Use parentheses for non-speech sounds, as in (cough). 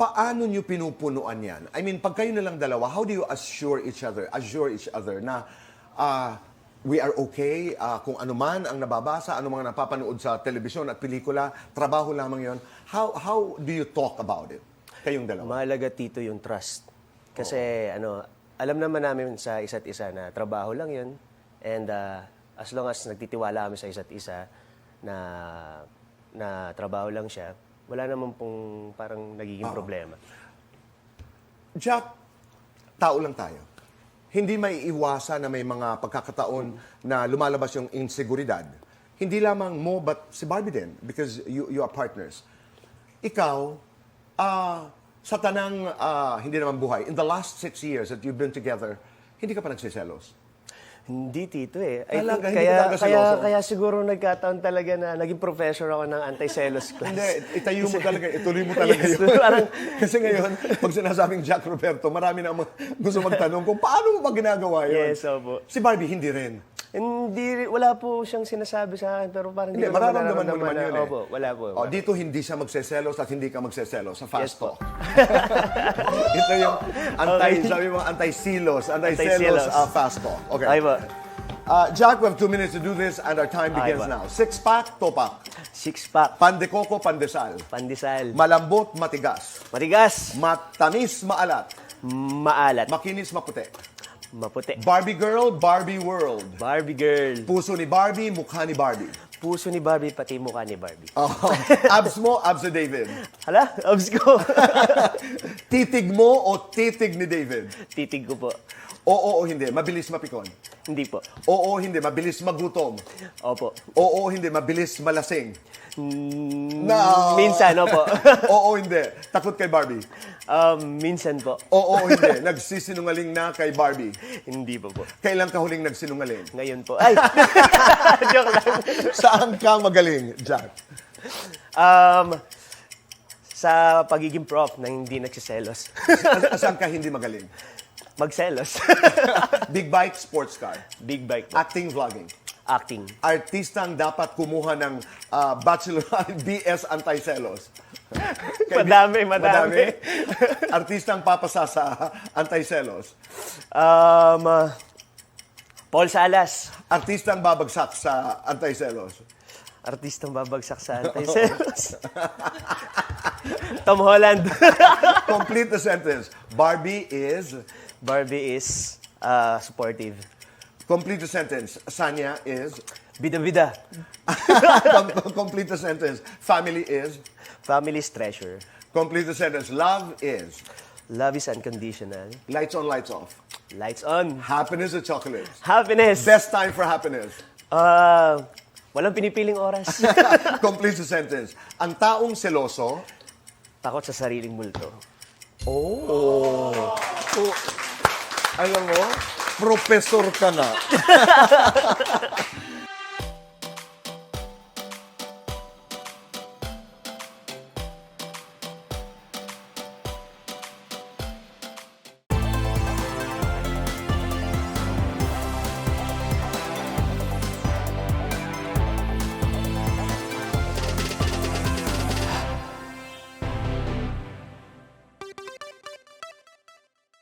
paano nyo pinupunuan yan? I mean, pag kayo nalang dalawa, how do you assure each other, assure each other na ah, we are okay, ah, kung ano man ang nababasa, ano mga napapanood sa telebisyon at pelikula, trabaho lamang yon. How, how do you talk about it? Kayong dalawa. Mahalaga tito yung trust. Kasi ano, alam naman namin sa isa't isa na trabaho lang yun. And uh, as long as nagtitiwala kami sa isa't isa na na trabaho lang siya, wala naman pong parang nagiging problema. Jack, tao lang tayo. Hindi may iwasan na may mga pagkakataon na lumalabas yung inseguridad. Hindi lamang mo, but si Barbie din, because you, you are partners. Ikaw, ah, sa tanang, ah, hindi naman buhay, in the last six years that you've been together, hindi ka pa nagsiselos. Hindi tito eh. I Talaga, think hindi kaya, ka talaga kaya, siguro nagkataon talaga na naging professor ako ng anti-selos (laughs) class. Hindi, itayo mo talaga, ituloy mo talaga Yes, yun. parang- (laughs) Kasi ngayon, pag sinasabing Jack Roberto, marami na mga gusto magtanong kung paano mo ba ginagawa yun? Yes, opo. Si Barbie, hindi rin. Hindi, wala po siyang sinasabi sa akin, pero parang Hindi, ko naman mararamdaman mo naman na- yun eh. Opo, wala po. O, dito hindi siya magseselos at hindi ka magseselos sa fast Yes po. talk. (laughs) Ito yung anti, sabi mo, anti-silos, anti-selos Anti-selos. uh, fast talk. Okay. Ay po. Uh, Jack, we have two minutes to do this and our time begins now. Six-pack, topak. Six pack, Pan de coco, pandesal. pandesal, Malambot, matigas. matigas, Matamis, maalat. maalat, Makinis, maputi. Maputi. Barbie girl, Barbie world. Barbie girl. Puso ni Barbie, mukha ni Barbie. Puso ni Barbie, pati mukha ni Barbie. Oh, (laughs) abs mo, abs ni David. Hala, abs ko. (laughs) Titig mo o titig ni David? Titig ko po. Oo o hindi, mabilis mapikon. Hindi po. Oo hindi, mabilis magutom. Opo. Oo hindi, mabilis malasing. Mm, No. Minsan, opo. (laughs) Oo hindi, takot kay Barbie. um, minsan po. Oo (laughs) hindi, nagsisinungaling na kay Barbie. Hindi po po. Kailan ka huling nagsinungaling? Ngayon po. Ay! (laughs) Joke lang. Saan ka magaling, Jack? Um, sa pagiging prof na hindi nagsiselos. Sa- Saan ka hindi magaling? Magselos. (laughs) Big bike, sports car. Big bike po. Acting, vlogging. Acting. Artistang dapat kumuha ng ah, bachelor (laughs) BS anti-selos. (laughs) Madami, madami. Artistang papasa sa anti-selos. Um, uh, Paul Salas. Artistang babagsak sa anti-selos. Artistang babagsak sa anti-selos. Tom Holland. Complete the sentence. Barbie is... Barbie is uh, supportive. Complete the sentence. Sanya is... Bida-bida. (laughs) Com- Complete the sentence. Family is... Family's treasure. Complete the sentence. Love is... Love is unconditional. Lights on, lights off. Lights on. Happiness is chocolates. Happiness. Best time for happiness. Uh, walang pinipiling oras. (laughs) Complete the sentence. Ang taong seloso... Takot sa sariling multo. Oh. Alam mo, professor ka na. (laughs)